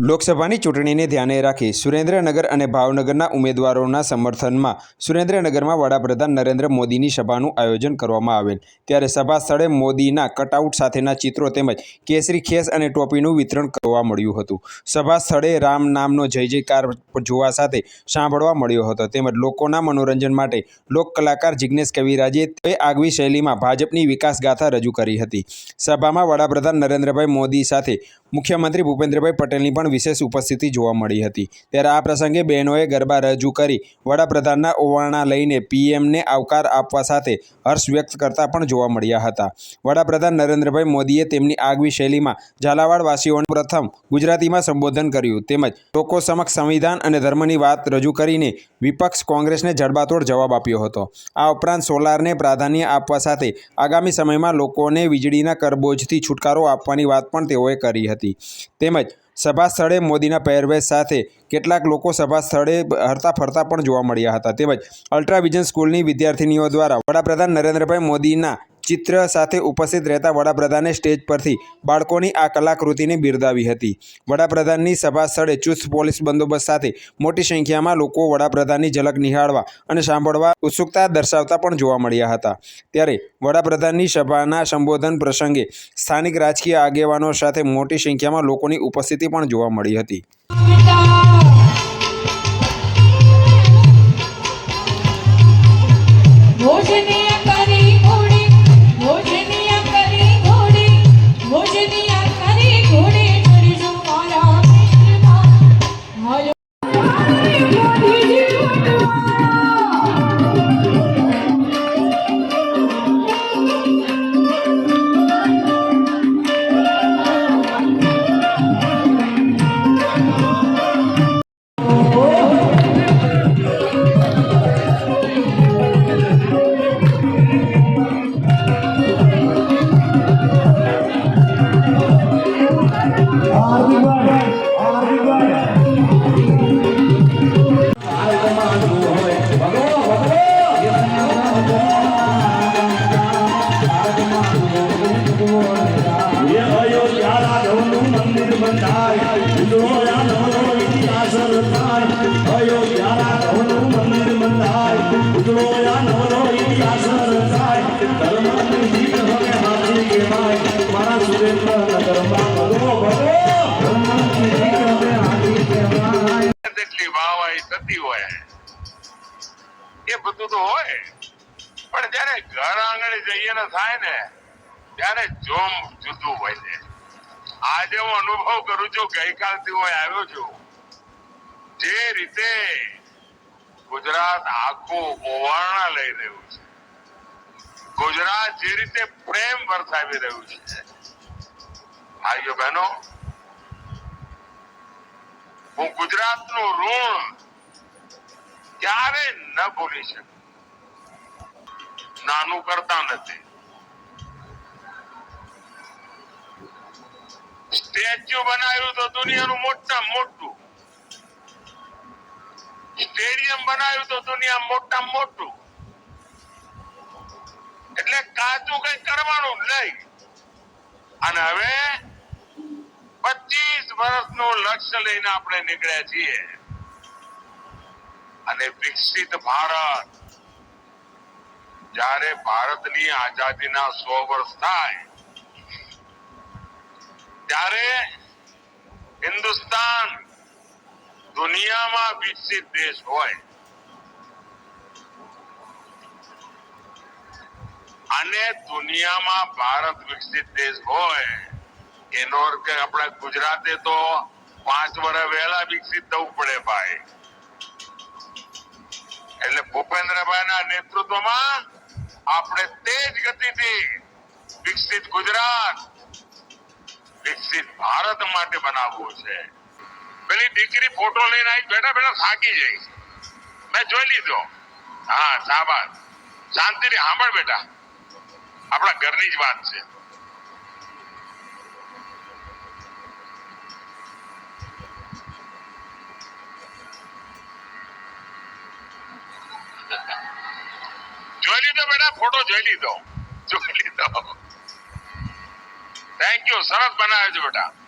લોકસભાની ચૂંટણીને ધ્યાને રાખી સુરેન્દ્રનગર અને ભાવનગરના ઉમેદવારોના સમર્થનમાં સુરેન્દ્રનગરમાં વડાપ્રધાન નરેન્દ્ર મોદીની સભાનું આયોજન કરવામાં આવેલ. ત્યારે સભા સ્થળે મોદીના કટઆઉટ સાથેના ચિત્રો તેમજ કેસરી ખેસ અને ટોપીનું વિતરણ કરવા મળ્યું હતું. સભા સ્થળે રામ નામનો જય જયકાર જોવા સાથે સાંભળવા મળ્યો હતો. તેમજ લોકોના મનોરંજન માટે લોક કલાકાર જિજ્ઞેશ કવિરાજે તે આગવી શૈલીમાં ભાજપની વિકાસ ગાથા રજૂ કરી હતી. સભામાં વડાપ્રધાન નરેન્દ્રભાઈ મોદી સાથે મુખ્યમંત્રી ભૂપેન્દ્રભાઈ પટેલની પણ વિશેષ ઉપસ્થિતિ જોવા મળી હતી. ત્યારે આ પ્રસંગે બહેનોએ ગરબા રજૂ કરી વડાપ્રધાનના ઓવારણા લઈને પીએમને આવકાર આપવા સાથે હર્ષ વ્યક્ત કરતા પણ જોવા મળ્યા હતા. વડાપ્રધાન નરેન્દ્રભાઈ મોદીએ તેમની આગવી શૈલીમાં ઝાલાવાડવાસીઓને પ્રથમ ગુજરાતીમાં સંબોધન કર્યું. તેમજ લોકો સમક્ષ સંવિધાન અને ધર્મની વાત રજૂ કરીને વિપક્ષ કોંગ્રેસને જડબાતોડ જવાબ આપ્યો હતો. આ ઉપરાંત સોલારને પ્રાધાન્ય આપવા સાથે આગામી સમયમાં લોકોને વીજળીના કરબોજથી છુટકારો આપવાની વાત પણ તેઓએ કરી હતી. તેમજ સભા સ્થળે મોદીના પહેરવેશ સાથે કેટલાક લોકો સભા સ્થળે હરતા ફરતા પણ જોવા મળ્યા હતા. તેમજ અલ્ટ્રાવિઝન સ્કૂલની વિદ્યાર્થીનીઓ દ્વારા વડાપ્રધાન નરેન્દ્રભાઈ મોદીના ચિત્ર સાથે ઉપસ્થિત રહેતા વડાપ્રધાને સ્ટેજ પરથી બાળકોની આ કલાકૃતિને બિરદાવી હતી. વડાપ્રધાનની સભા સ્થળે ચુસ્ત પોલીસ બંદોબસ્ત સાથે મોટી સંખ્યામાં લોકો વડાપ્રધાનની ઝલક નિહાળવા અને સાંભળવા ઉત્સુકતા દર્શાવતા પણ જોવા મળ્યા હતા. ત્યારે વડાપ્રધાનની સભાના સંબોધન પ્રસંગે સ્થાનિક રાજકીય આગેવાનો સાથે મોટી સંખ્યામાં લોકોની ઉપસ્થિતિ પણ જોવા મળી હતી. ધર્મની જીત હવે હાથી કહેવાય મારા સુરેન્દ્રનગરમાં વાહવાહી થતી હોય. એ બધું તો હોય. પણ જયારે ઘર આંગણે જઈએ ને થાય ને, ત્યારે જોમ જુદું હોય છે. આજે હું અનુભવ કરું છું, ગઈકાલથી હું આવ્યો છું. જે રીતે ગુજરાત આખું ઓવારણા લઈ રહ્યું છે. ગુજરાત જે રીતે પ્રેમ વરસાવી રહ્યું છે. ભાઈઓ બહેનો હું ગુજરાતનું ઋણ ક્યારે ન ભૂલી શકું? નાનું કરતા નથી. સ્ટેચ્યુ બનાવ્યું તો દુનિયાનું મોટા મોટું. સ્ટેડિયમ બનાવ્યું તો દુનિયા મોટા મોટું. એટલે કાચું કઈ કરવાનું નહીં. અને હવે પચીસ વર્ષનું લક્ષ્ય લઈને આપણે નીકળ્યા છીએ. અને વિકસિત ભારત. જ્યારે ભારતની આઝાદીના સો વર્ષ થાય, ત્યારે હિન્દુસ્તાન દુનિયામાં વિકસિત દેશ હોય. અને દુનિયામાં ભારત વિકસિત દેશ હોય. એનો અર્થ કે આપણા ગુજરાતે તો પાંચ વર્ષ વહેલા વિકસિત થવું પડે ભાઈ. એટલે ભૂપેન્દ્રભાઈ ના નેતૃત્વમાં આપણે તેજ ગતિથી વિકસિત ગુજરાત, વિકસિત ભારત માટે બનાવવું છે. પેલી દીકરી ફોટો લઈને આવી બેઠા બેઠા થાકી જઈ મેં જોઈ લીધો. હા શાબાશ શાંતિથી સાંભળ બેટા. આપણા ઘરની જ વાત છે. જોઈ લીધો બેટા ફોટો જોઈ લીધો. જોઈ લીધો. થેન્ક યુ સરસ બનાવ્યો છે બેટા.